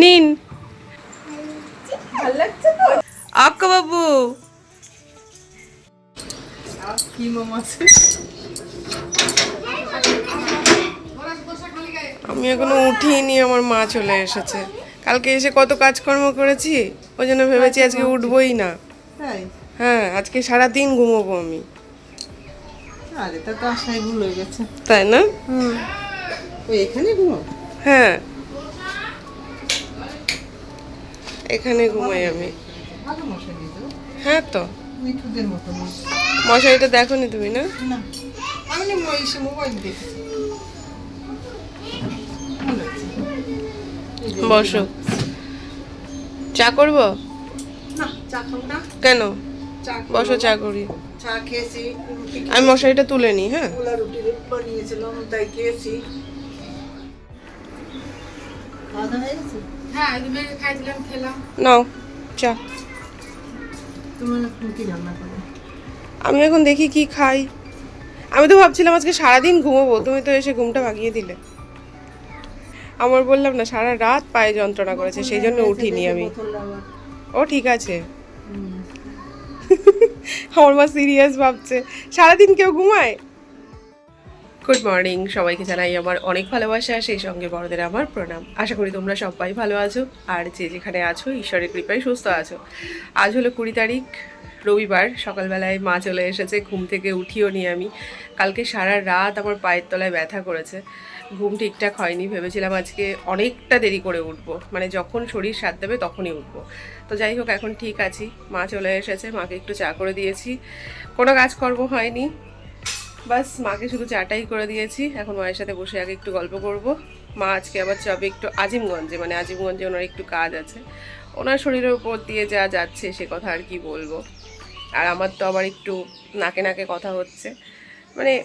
নিন। আক্কা বাবু। আমি এখনও উঠিনি আমার মা চলে এসেছে। কালকে এসে কত কাজকর্ম করেছি ওই জন্য ভেবেছি আজকে উঠবই না। হ্যাঁ আজকে সারা দিন ঘুমোবো আমি। আরে তা তো আশাই ভুল হয়ে গেছে। তাই না? হুম। এখানে ঘুমো হ্যাঁ। এখানে ঘুমাই আমি। হ্যাঁ তো। মশারিটা দেখো নি? তুমি না বসো। চা করব? কেন? চা বসো চা করি। চা খেয়েছি আমি মশারিটা তুলে নিই হ্যাঁ? বানিয়েছিলাম তাই খেয়েছি। খাওয়া দাওয়া হয়ে গেছে? হ্যাঁ নাও চা। আমি এখন দেখি কি খাই। আমি তো ভাবছিলাম আজকে সারাদিন ঘুমোবো তুমি তো এসে ঘুমটা ভাগিয়ে দিলে। আমার বললাম না সারা রাত পায়ে যন্ত্রণা করেছে সেই জন্য উঠিনি আমি। ও ঠিক আছে। আমার মা সিরিয়াস ভাবছে সারাদিন কেউ ঘুমায়? গুড মর্নিং সবাইকে জানাই আমার অনেক ভালোবাসা, সেই সঙ্গে বড়দের আমার প্রণাম। আশা করি তোমরা সবাই ভালো আছো আর যে যেখানে আছো, ঈশ্বরের কৃপায় সুস্থ আছো। আজ হলো কুড়ি তারিখ, রবিবার। সকালবেলায় মা চলে এসেছে, ঘুম থেকে উঠিও নি আমি। কালকে সারা রাত আমার পায়ের তলায় ব্যথা করেছে। ঘুম ঠিকঠাক হয়নি, ভেবেছিলাম আজকে অনেকটা দেরি করে উঠবো। মানে যখন শরীর সাথ দেবে তখনই উঠবো। তো যাই হোক, এখন ঠিক আছি। মা চলে এসেছে, মাকে একটু চা করে দিয়েছি। কোনো কাজকর্ম হয়নি। বাস, মাকে শুধু চাটাই করে দিয়েছি। এখন মায়ের সাথে বসে আগে একটু গল্প করব। মা আজকে আবার যাবে একটু আজিমগঞ্জে মানে আজিমগঞ্জে ওনার একটু কাজ আছে। ওনার শরীরের উপর দিয়ে যা যাচ্ছে সে কথা আর কি বলব। আর আমার তো আবার একটু নাকে নাকে কথা হচ্ছে। মানে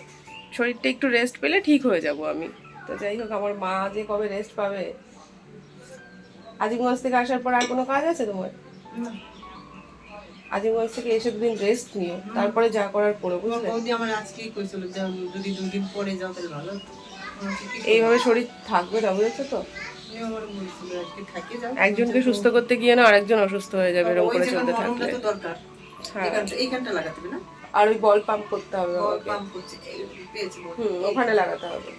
শরীরটা একটু রেস্ট পেলে ঠিক হয়ে যাব আমি। তো যাই হোক, আমার মা যে কবে রেস্ট পাবে? আজিমগঞ্জ থেকে আসার পর আর কোনো কাজ আছে তোমার? আজিমগঞ্জ থেকে এসে দুদিন রেস্ট নিও তারপরে যা করার করো বুঝলে? আমার আজকেই কইছিল যে যদি দুদিন পরে যাও তাহলে ভালো এইভাবে শরীর থাকবে না বুঝেছ তো? একজনকে সুস্থ করতে গিয়ে না আরেকজন অসুস্থ হয়ে যাবে এরকম করে চলতে থাকলে। হ্যাঁ। এইখানটা- এইখানটা লাগাতে হবে না? আর ওই বল পাম্প করতে হবে। হুম ওখানে লাগাতে হবে।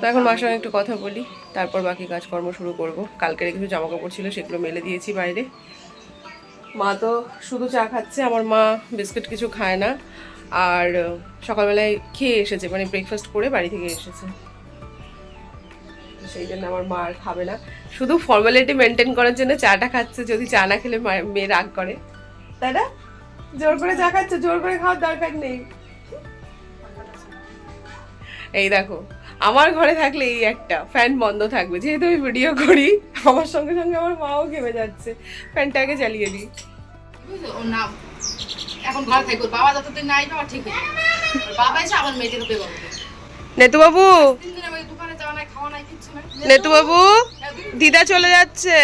তো এখন মার সঙ্গে একটু কথা বলি তারপর বাকি কাজকর্ম শুরু করব। কালকের কিছু জামা কাপড় ছিল সেগুলো মেলে দিয়েছি বাইরে। মা তো শুধু চা খাচ্ছে, আমার মা বিস্কিট কিছু খায় না। আর সকালবেলায় খেয়ে এসেছে মানে ব্রেকফাস্ট করে বাড়ি থেকে এসেছে। সেই জন্য আমার মা আর খাবে না। শুধু ফর্মালিটি মেনটেন করার জন্য চাটা খাচ্ছে, যদি চা না খেলে মেয়ে রাগ করে। তাই না? জোর করে চা খাচ্ছে, জোর করে খাওয়ার দরকার নেই। এই দেখো আমার ঘরে থাকলে এই একটা ফ্যান বন্ধ থাকবে। যেহেতু আমি ভিডিও করি আমার সঙ্গে সঙ্গে আমার মাও ঘেমে যাচ্ছে। ফ্যানটাকে চালিয়ে দিই। এখন ঘরে থাকবে বাবা যতদিন নাই বাবা ঠিক বাবা এসে নেতু বাবু নেতু বাবু দিদা চলে যাচ্ছে।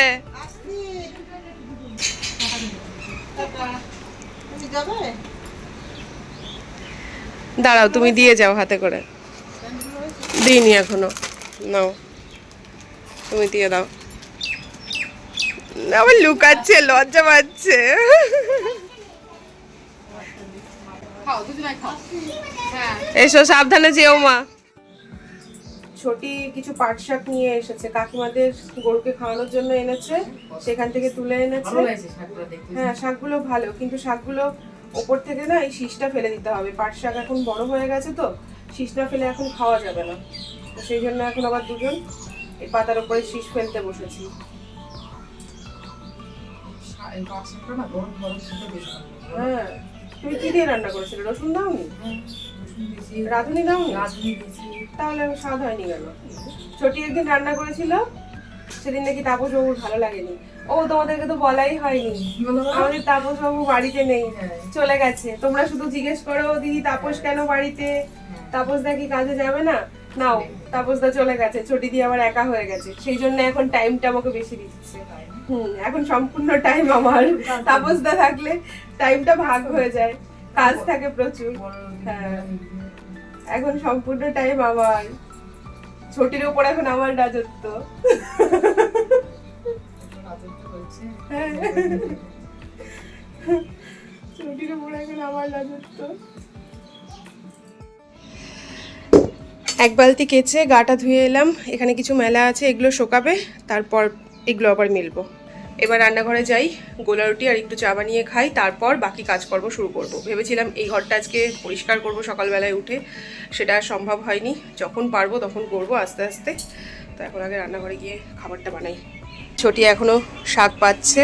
দাঁড়াও তুমি দিয়ে যাও হাতে করে। দিইনি এখনও। নাও তুমি দিয়ে দাও। আবার লুকাচ্ছে লজ্জা পাচ্ছে। খাও দুজনে খাও হ্যাঁ এসো সাবধানে যেও মা। ছোটি কিছু পাট শাক নিয়ে এসেছে। কাকিমাদের গরুকে খাওয়ানোর জন্য এনেছে সেখান থেকে তুলে এনেছে। হ্যাঁ শাকগুলো ভালো কিন্তু শাকগুলো ওপর থেকে না এই শীষটা ফেলে দিতে হবে। পাট শাক এখন বড় হয়ে গেছে তো শীষটা ফেলে এখন খাওয়া যাবে না। তো সেই জন্য এখন আবার দুজন এই পাতার উপরে শীষ ফেলতে বসেছি। হ্যাঁ তুমি কি দিয়ে রান্না করেছিলে? রসুন দাওনি? রাঁধুনি দাওনি? তাহলে স্বাদ হয়নি কেন? ছোটি একদিন রান্না করেছিল সেদিন নাকি তাপস বাবুর ভালো লাগেনি। ও তোমাদেরকে তো বলাই হয়নি। আমাদের তাপস বাবু বাড়িতে নেই। চলে গেছে। তোমরা শুধু জিজ্ঞেস করো দিদি তাপস কেন বাড়িতে? তাপস দা কি কাজে যাবে না? নাও তাপস দা চলে গেছে ছোটি দিয়ে আবার একা হয়ে গেছে। সেই জন্য এখন টাইমটা আমাকে বেশি দিচ্ছে। হুম এখন সম্পূর্ণ টাইম আমার। তাপস দা থাকলে টাইমটা ভাগ হয়ে যায়। কাজ থাকে প্রচুর। হ্যাঁ। এখন সম্পূর্ণ টাইম আমার। ছোটির উপর এখন আমার রাজত্ব। ছুটির উপর এখন আমার রাজত্ব। এক বালতি কেচে গাটা ধুয়ে এলাম। এখানে কিছু মেলা আছে এগুলো শোকাবে তারপর এগুলো আবার মেলবো। এবার রান্নাঘরে যাই গোলা রুটি আর একটু চা বানিয়ে খাই তারপর বাকি কাজ কাজকর্ম শুরু করব। ভেবেছিলাম এই ঘরটা আজকে পরিষ্কার করব সকালবেলায় উঠে সেটা সম্ভব হয়নি। যখন পারব তখন করব আস্তে আস্তে। তো এখন আগে রান্নাঘরে গিয়ে খাবারটা বানাই। ছোটি এখনও শাক পাচ্ছে।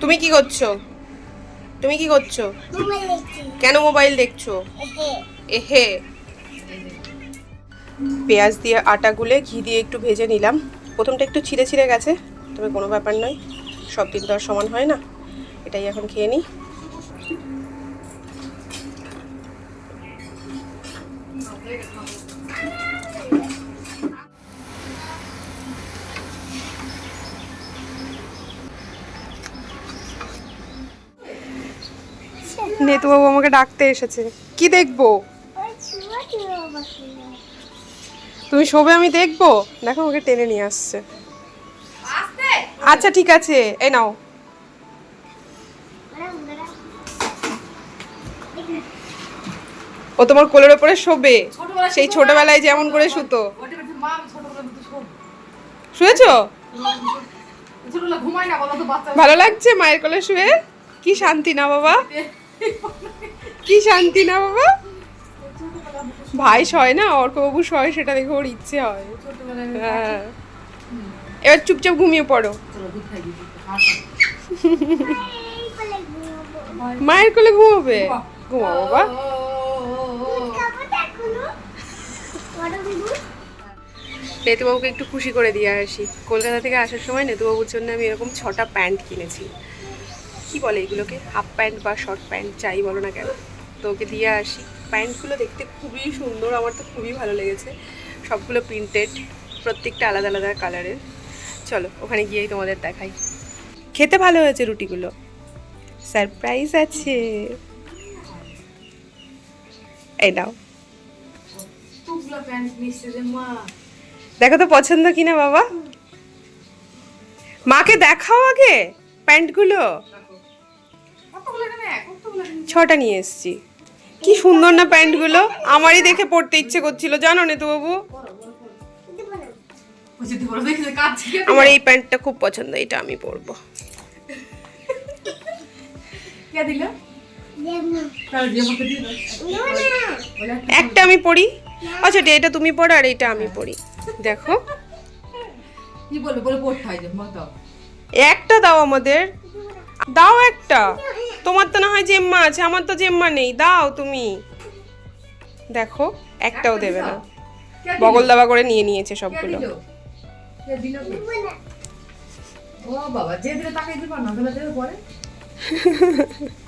তুমি কি করছ? তুমি কি করছ? কেন মোবাইল দেখছ? এহে। পেঁয়াজ দিয়ে আটা গুলে ঘি দিয়ে একটু ভেজে নিলাম। প্রথমটা একটু ছিঁড়ে ছিঁড়ে গেছে, তবে কোনো ব্যাপার নয়, সব দিন তো আর সমান হয় না। এটাই এখন খেয়ে নিই। নেতুবাবু আমাকে ডাকতে এসেছে। কি দেখব? তুমি শোবে আমি দেখব। দেখো ওকে টেনে নিয়ে আসছে। আচ্ছা ঠিক আছে। এই নাও। ও তোমার কোলের ওপরে শোবে। সেই ছোটবেলায় যেমন করে শুতো। শুয়েছো? ভালো লাগছে মায়ের কোলে শুয়ে? কি শান্তি না বাবা? কি শান্তি না বাবা? ভাই শয় না অর্কবাবু শয় সেটা দেখে ওর ইচ্ছে হয়। হ্যাঁ। এবার চুপচাপ ঘুমিয়ে পড়ো। মায়ের কোলে ঘুমাবে? ঘুমাও বাবা নেতুবাবুকে একটু খুশি করে দিয়ে আসি। কলকাতা থেকে আসার সময় নেতুবাবুর জন্য আমি এরকম ছটা প্যান্ট কিনেছি। কি বলে এগুলোকে? হাফ প্যান্ট বা শর্ট প্যান্ট চাই বলো না কেন। তো ওকে দিয়ে আসি। প্যান্টগুলো দেখতে খুবই সুন্দর আমার তো খুবই ভালো লেগেছে। সবগুলো প্রিন্টেড প্রত্যেকটা আলাদা আলাদা কালারের। চলো ওখানে গিয়েই তোমাদের দেখাই। খেতে ভালো হয়েছে রুটিগুলো। সারপ্রাইজ আছে। এই নাও। প্যান্ট মা। দেখো তো পছন্দ কিনা বাবা? মাকে দেখাও আগে প্যান্টগুলো। ছটা নিয়ে এসেছি। কি সুন্দর না প্যান্টগুলো? আমারই দেখে পড়তে ইচ্ছে করছিল জানো না তো বাবু? আমার এই প্যান্টটা খুব পছন্দ এটা আমি পরবো। একটা আমি পরি? আচ্ছা এটা তুমি পড়ো আর এটা আমি পরি। দেখো। কি বলবে বলে পড়তে হয় একটা দাও আমাদের। দাও একটা। তোমার তো না হয় জেম্মা আছে আমার তো জেম্মা নেই দাও তুমি। দেখো একটাও দেবে না। বগল দাবা করে নিয়ে নিয়েছে সবগুলো।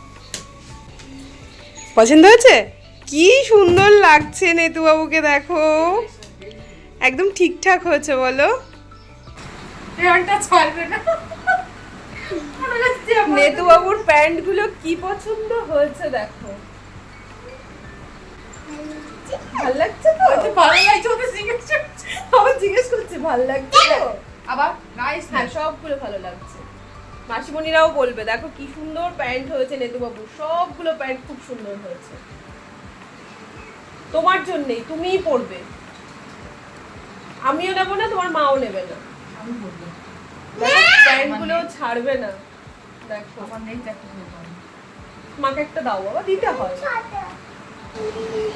পছন্দ হয়েছে? কি সুন্দর লাগছে নেতু বাবুকে দেখো। একদম ঠিকঠাক হয়েছে বলো। না। মনে হচ্ছে নেতু বাবুর প্যান্টগুলো কি পছন্দ হয়েছে দেখো। ভালো লাগছে তো? ভালো লাগছে ওদের জিজ্ঞেস করছে। আমার জিজ্ঞেস করছে ভালো লাগছে তো? আবার নাইস হ্যাঁ সবগুলো ভালো লাগছে। মাসিমণিরাও বলবে দেখো কি সুন্দর প্যান্ট হয়েছে নেতু বাবু সবগুলো প্যান্ট খুব সুন্দর হয়েছে। তোমার জন্যই তুমিই পরবে। আমিও নেব না তোমার মাও নেবে না। আমি বলব প্যান্ট ছাড়বে না। দেখো। আমার নেই তো আমি। মাকে একটা দাও বাবা দিতে হয়।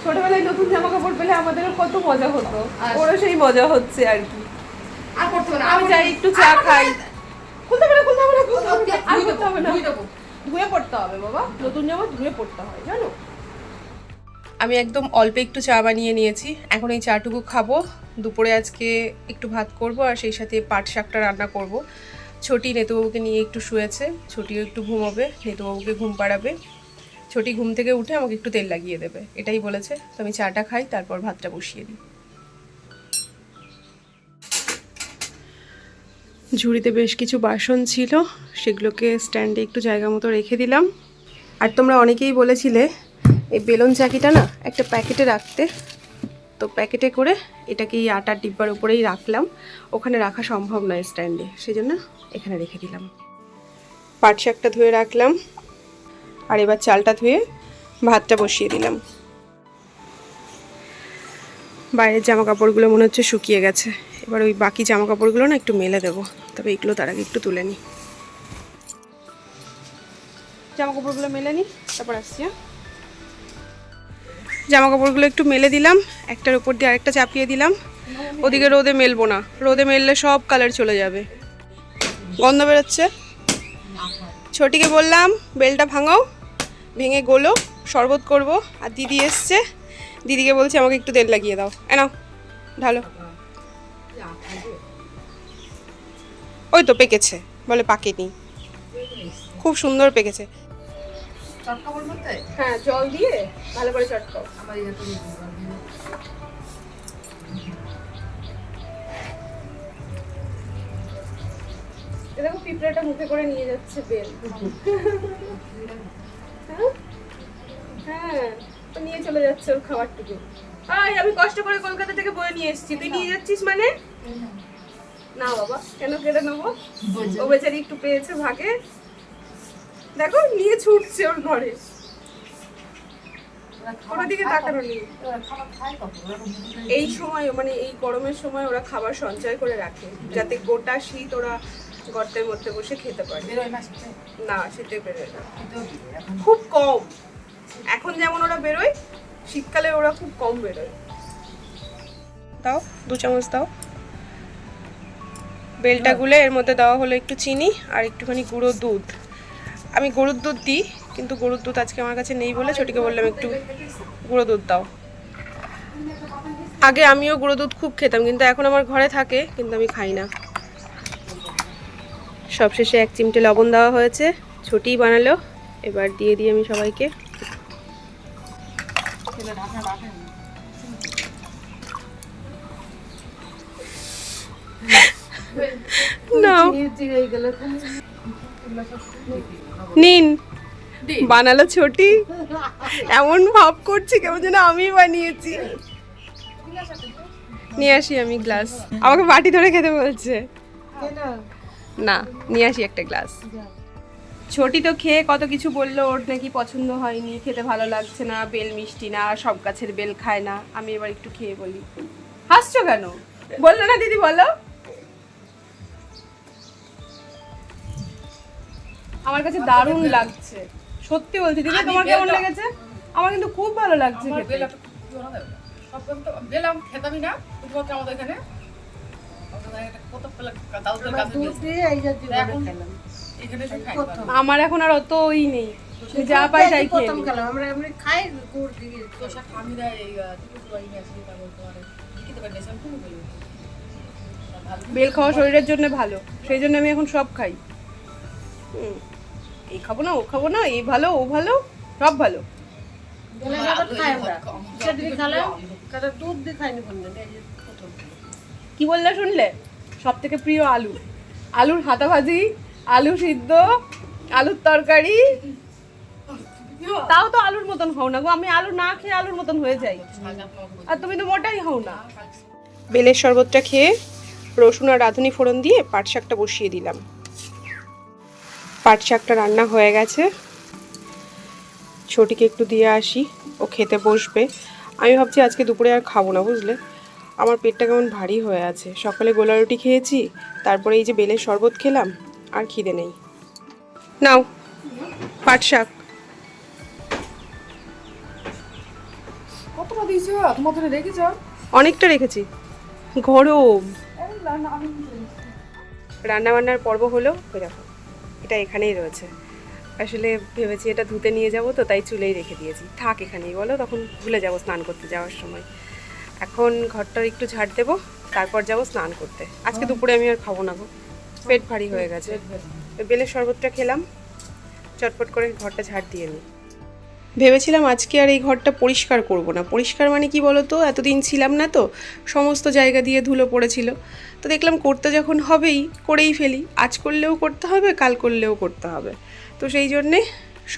ছোটবেলায় নতুন জামা কাপড় পেলে আমাদেরও কত মজা হতো। আচ্ছা। ওরও সেই মজা হচ্ছে আর কি। আর করতে হবে না আমি যাই একটু চা খাই। খুলতে হবে না খুলতে হবে না খুলতে হবে না, আর করতে হবে না। ধুয়ে পড়তে হবে বাবা নতুন জামা ধুয়ে পড়তে হয় জানো? আমি একদম অল্প একটু চা বানিয়ে নিয়েছি। এখন এই চাটুকু খাব। দুপুরে আজকে একটু ভাত করব আর সেই সাথে পাট শাকটা রান্না করব। ছোটি নেতুবাবুকে নিয়ে একটু শুয়েছে, ছোটিও একটু ঘুমোবে, নেতুবাবুকে ঘুম পাড়াবে। ছোটি ঘুম থেকে উঠে আমাকে একটু তেল লাগিয়ে দেবে, এটাই বলেছে। তো আমি চাটা খাই, তারপর ভাতটা বসিয়ে দিই। ঝুড়িতে বেশ কিছু বাসন ছিল, সেগুলোকে স্ট্যান্ডে একটু জায়গা মতো রেখে দিলাম। আর তোমরা অনেকেই বলেছিলে, এই বেলুন চাকিটা না একটা প্যাকেটে রাখতে। তো প্যাকেটে করে এটাকে এই আটার ডিব্বার উপরেই রাখলাম। ওখানে রাখা সম্ভব নয় স্ট্যান্ডে সেই জন্য এখানে রেখে দিলাম। পাট শাকটা ধুয়ে রাখলাম আর এবার চালটা ধুয়ে ভাতটা বসিয়ে দিলাম। বাইরের জামা কাপড়গুলো মনে হচ্ছে শুকিয়ে গেছে। এবার ওই বাকি জামা কাপড়গুলো না একটু মেলে দেবো। তবে এগুলো তার আগে একটু তুলে নিই। জামা কাপড়গুলো মেলে নিই, তারপর আসছি হ্যাঁ? জামা কাপড়গুলো একটু মেলে দিলাম, একটার উপর দিয়ে আরেকটা চাপিয়ে দিলাম। ওদিকে রোদে মেলবো না। রোদে মেললে সব কালার চলে যাবে। গন্ধ বেরোচ্ছে। ছোটিকে বললাম বেলটা ভাঙাও ভেঙে গোলো শরবত করব। আর দিদি এসছে। দিদিকে বলছি আমাকে একটু তেল লাগিয়ে দাও। এনাও ঢালো। ওই তো পেকেছে বলে পাকেনি। খুব সুন্দর পেকেছে। হ্যাঁ জল দিয়ে ভালো করে চটকাও। দেখো পিঁপড়েটা মুখে করে নিয়ে যাচ্ছে বেল। হ্যাঁ? হ্যাঁ নিয়ে চলে যাচ্ছে ওর খাবারটুকু। আয় আমি কষ্ট করে কলকাতা থেকে বয়ে নিয়ে এসেছি। তুই নিয়ে যাচ্ছিস মানে? না বাবা কেন কেটে নেব? ও বেচারি একটু পেয়েছে ভাগে। দেখো নিয়ে ছুটছে ওর ঘরে। কোনো দিকে তাকানো নেই ওরা এই সময় মানে এই গরমের সময় ওরা খাবার সঞ্চয় করে রাখে। যাতে গোটা শীত ওরা গর্তের মধ্যে বসে খেতে পারে। না সেটা না শীতে বেরোয় না। খুব কম। এখন যেমন ওরা বেরোয় শীতকালে ওরা খুব কম বেরোয়। দাও দু চামচ দাও। বেলটা গুলে এর মধ্যে দেওয়া হলো একটু চিনি আর একটুখানি গুঁড়ো দুধ। আমি গরুর দুধ দিই কিন্তু গরুর দুধ আজকে আমার কাছে নেই বলে ছোটিকে বললাম একটু গুঁড়ো দুধ দাও। আগে আমিও গুঁড়ো দুধ খুব খেতাম কিন্তু এখন আমার ঘরে থাকে কিন্তু আমি খাই না। সবশেষে এক চিমটে লবণ দেওয়া হয়েছে। ছোটিই বানালো। এবার দিয়ে দিই আমি সবাইকে। নিন। বানালো ছোটি। এমন ভাব করছি কেমন যেন আমি বানিয়েছি। নিয়ে আসি আমি গ্লাস। আমাকে বাটি ধরে খেতে বলছে। না নিয়ে আসি একটা গ্লাস ছোটি তো খেয়ে কত কিছু বলল ওর নাকি পছন্দ হয়নি খেতে ভালো লাগছে না বেল মিষ্টি না সব গাছের বেল খায় না। আমি এবার একটু খেয়ে বলি। হাসছো কেন? বলল না দিদি বলো। আমার কাছে দারুণ লাগছে। সত্যি বলছি দিদি তোমার কেমন লেগেছে? আমার কিন্তু খুব ভালো লাগছে খেতে। না আমাদের এখানে। আমার এখন আর অত ওই নেই। যা পাই তাই খেয়ে প্রথম খেলাম। আমরা এমনি খাই গুড় দিয়ে। তোষা খামিরা এই আহ, টিকিট বাড়ি আসি তারপর তোমার কি খেতে পারি? না ভালো বেল খাওয়া শরীরের জন্য ভালো। সেই জন্য আমি এখন সব খাই। হুম। এই খাব না ও খাব না এই ভালো ও ভালো সব ভালো। দুধ দিয়ে খাইনি বললেন কি বললে শুনলে? সব থেকে প্রিয় আলু। আলুর হাতা ভাজি আলু সিদ্ধ, আলুর তরকারি। তাও তো আলুর মতন হও না গো। আমি আলু না খেয়ে আলুর মতন হয়ে যাই। আর তুমি তো মোটাই হও না। বেলের শরবতটা খেয়ে রসুন আর রাঁধুনি ফোড়ন দিয়ে পাট শাকটা বসিয়ে দিলাম। পাট শাকটা রান্না হয়ে গেছে। ছোটিকে একটু দিয়ে আসি। ও খেতে বসবে। আমি ভাবছি আজকে দুপুরে আর খাব না, বুঝলে? আমার পেটটা কেমন ভারী হয়ে আছে। সকালে গোলা রুটি খেয়েছি তারপরে এই যে বেলের শরবত খেলাম আর খিদে নেই। নাও পাট শাক। কতটা দিয়েছ রেখেছ? অনেকটা রেখেছি। গরম রান্না বান্নার পর্ব হলো ওই দেখো এটা এখানেই রয়েছে। আসলে ভেবেছি এটা ধুতে নিয়ে যাব তো তাই চুলেই রেখে দিয়েছি। থাক এখানেই বলো তখন ভুলে যাব স্নান করতে যাওয়ার সময়। এখন ঘরটা একটু ঝাড় দেবো তারপর যাব স্নান করতে। আজকে দুপুরে আমি আর খাব না গো। পেট ভারী হয়ে গেছে। বেলের শরবতটা খেলাম চটপট করে ঘরটা ঝাড় দিয়ে নিই। ভেবেছিলাম আজকে আর এই ঘরটা পরিষ্কার করব না। পরিষ্কার মানে কি বলো তো এতদিন ছিলাম না তো সমস্ত জায়গা দিয়ে ধুলো পড়েছিল। তো দেখলাম করতে যখন হবেই করেই ফেলি। আজ করলেও করতে হবে কাল করলেও করতে হবে। তো সেই জন্যে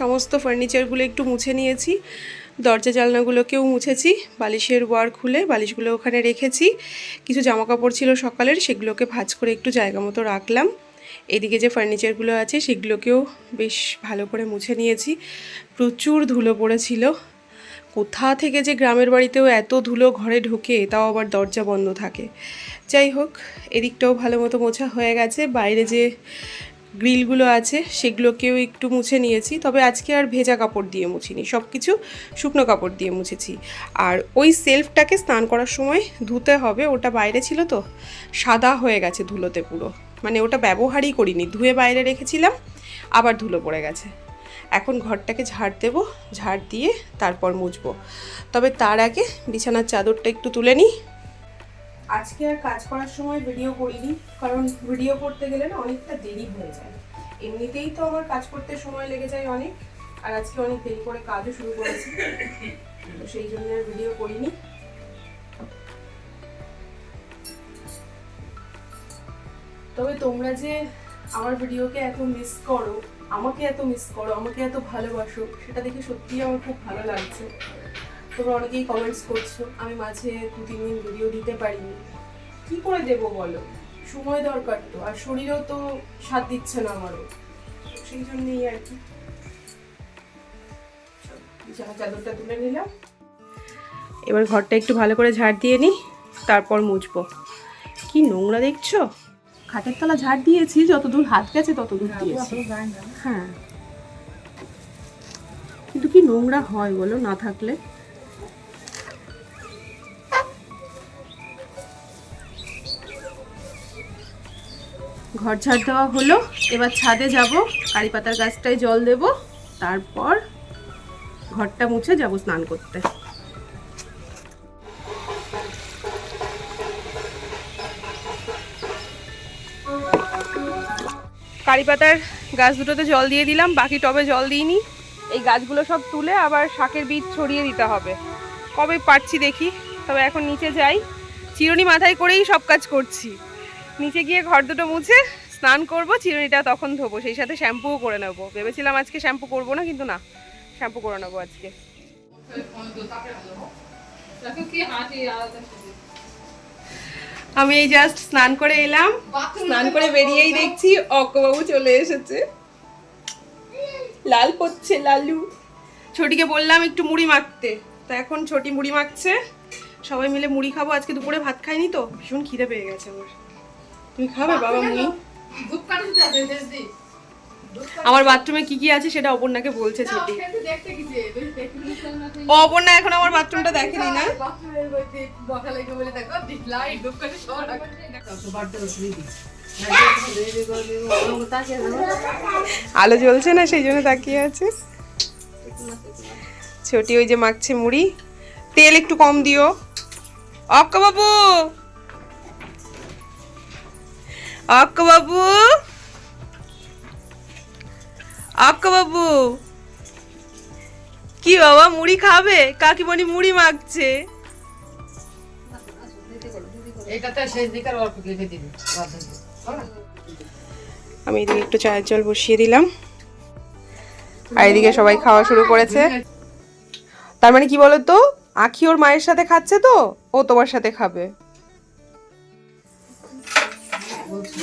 সমস্ত ফার্নিচারগুলো একটু মুছে নিয়েছি। দরজা জানলাগুলোকেও মুছেছি, বালিশের ওয়ার খুলে বালিশগুলো ওখানে রেখেছি। কিছু জামা কাপড় ছিল সকালের, সেগুলোকে ভাঁজ করে একটু জায়গা মতো রাখলাম। এদিকে যে ফার্নিচারগুলো আছে সেগুলোকেও বেশ ভালো করে মুছে নিয়েছি। প্রচুর ধুলো পড়েছিল। কোথা থেকে যে গ্রামের বাড়িতেও এত ধুলো ঘরে ঢোকে তাও আবার দরজা বন্ধ থাকে। যাই হোক, এদিকটাও ভালো মতো মোছা হয়ে গেছে। বাইরে যে গ্রিলগুলো আছে, সেগুলোকেও একটু মুছে নিয়েছি। তবে আজকে আর ভেজা কাপড় দিয়ে মুছিনি সব কিছু শুকনো কাপড় দিয়ে মুছেছি। আর ওই সেলফটাকে স্নান করার সময় ধুতে হবে, ওটা বাইরে ছিল তো, সাদা হয়ে গেছে ধুলোতে পুরো। মানে ওটা ব্যবহারই করিনি, ধুয়ে বাইরে রেখেছিলাম, আবার ধুলো পড়ে গেছে। এখন ঘরটাকে ঝাড় দেবো, ঝাড় দিয়ে তারপর মুছবো। তবে তার আগে বিছানার চাদরটা একটু তুলে নিই আজকে আর কাজ করার সময় ভিডিও করিনি, কারণ ভিডিও করতে গেলে না অনেকটা দেরি হয়ে যায়। এমনিতেই তো আমার কাজ করতে সময় লেগে যায় অনেক, আর আজকে অনেক দেরি করে কাজও শুরু করেছি, তো সেই জন্য আর ভিডিও করিনি। তবে তোমরা যে আমার ভিডিওকে এত মিস করো, আমাকে এত মিস করো, আমাকে এত ভালোবাসো, সেটা দেখে সত্যিই আমার খুব ভালো লাগছে। তোমরা অনেকেই কমেন্টস করছ আমি মাঝে দু তিন দিন ভিডিও দিতে পারিনি। কি করে দেবো বলো? সময় দরকার তো আর শরীরও তো সাথ দিচ্ছে না আমারও। সেই জন্যই আর কি। চাদরটা তুলে নিলাম। এবার ঘরটা একটু ভালো করে ঝাড় দিয়ে নিই তারপর মুছবো। কি নোংরা দেখছ? খাটের তলা ঝাড় দিয়েছি যতদূর হাত গেছে ততদূর দিয়েছি। হ্যাঁ। কিন্তু কি নোংরা হয় বলো না থাকলে? ঘর ঝাড় দেওয়া হলো। এবার ছাদে যাব, কারি পাতার গাছটায় জল দেব, তারপর ঘরটা মুছে যাব স্নান করতে। কারি পাতার গাছ দুটোতে জল দিয়ে দিলাম, বাকি টবে জল দিইনি। এই গাছগুলো সব তুলে আবার শাকের বীজ ছড়িয়ে দিতে হবে। কবে পারছি দেখি, তবে এখন নিচে যাই। চিরুনি মাথায় করেই সব কাজ করছি। নিচে গিয়ে ঘর দুটো মুছে স্নান করব চিরুনিটা তখন ধোবো সেই সাথে শ্যাম্পুও করে নেব। ভেবেছিলাম আজকে শ্যাম্পু করব না কিন্তু না শ্যাম্পু করে নেব আজকে। আমি এই জাস্ট স্নান করে এলাম স্নান করে বেরিয়েই দেখছি অক্কবাবু চলে এসেছে। লাল পড়ছে লালু। ছোটিকে বললাম একটু মুড়ি মাখতে। তা এখন ছোটি মুড়ি মাখছে। সবাই মিলে মুড়ি খাব আজকে দুপুরে ভাত খাইনি তো ভীষণ খিদে পেয়ে গেছে আমার। তুমি খাবে বাবা। আমার বাথরুমে কি কি আছে সেটা অপর্ণাকে বলছে ছোটি অপর্ণা এখন আমার বাথরুমটা দেখেনি না। আলো জ্বলছে না সেই জন্য তাকিয়ে আছে। ছোটি ওই যে মাখছে মুড়ি। তেল একটু কম দিও। অক্কা বাবু! বাবু বাবু কি বাবা মুড়ি খাবে? কাকিমণি মুড়ি না? আমি এদিকে একটু চায়ের জল বসিয়ে দিলাম। আর এদিকে সবাই খাওয়া শুরু করেছে। তার মানে কি বলতো? আখি ওর মায়ের সাথে খাচ্ছে তো ও তোমার সাথে খাবে।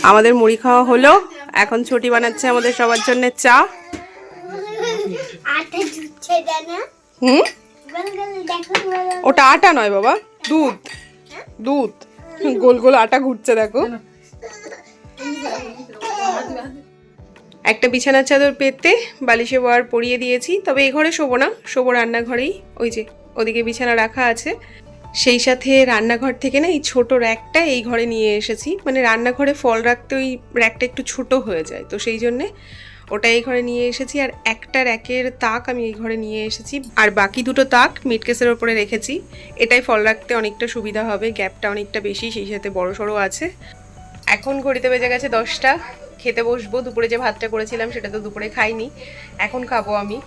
আমাদের মুড়ি খাওয়া হলো। এখন ছুটি বানাচ্ছে আমাদের সবার জন্য চা। হুম। ওটা আটা নয় বাবা দুধ। দুধ। গোল গোল আটা ঘুরছে দেখো। একটা বিছানার চাদর পেতে বালিশে ওয়ার পরিয়ে দিয়েছি তবে এ ঘরে শোবো না শোবো রান্নাঘরেই। ওই যে ওদিকে বিছানা রাখা আছে। সেই সাথে রান্নাঘর থেকে না এই ছোট র্যাকটা এই ঘরে নিয়ে এসেছি। মানে রান্নাঘরে ফল রাখতে ওই র্যাকটা একটু ছোট হয়ে যায়। তো সেই জন্যে ওটা এই ঘরে নিয়ে এসেছি আর একটা র্যাকের তাক আমি এই ঘরে নিয়ে এসেছি। আর বাকি দুটো তাক মিটকেসের ওপরে রেখেছি। এটাই ফল রাখতে অনেকটা সুবিধা হবে, গ্যাপটা অনেকটা বেশি, সেই সাথে বড় সড়ো আছে। এখন ঘড়িতে বেজে গেছে দশটা। খেতে বসবো। দুপুরে যে ভাতটা করেছিলাম সেটা তো দুপুরে খাইনি। এখন খাব আমি।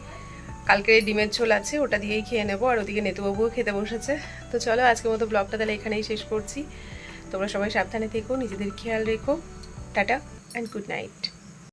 কালকে ডিমের ঝোল আছে, ওটা দিয়েই খেয়ে নেব। আর ওদিকে নেতুবাবুও খেতে বসেছে। তো চলো, আজকের মতো ব্লগটা তাহলে এখানেই শেষ করছি। তোমরা সবাই সাবধানে থেকো, নিজেদের খেয়াল রেখো। Tata and good night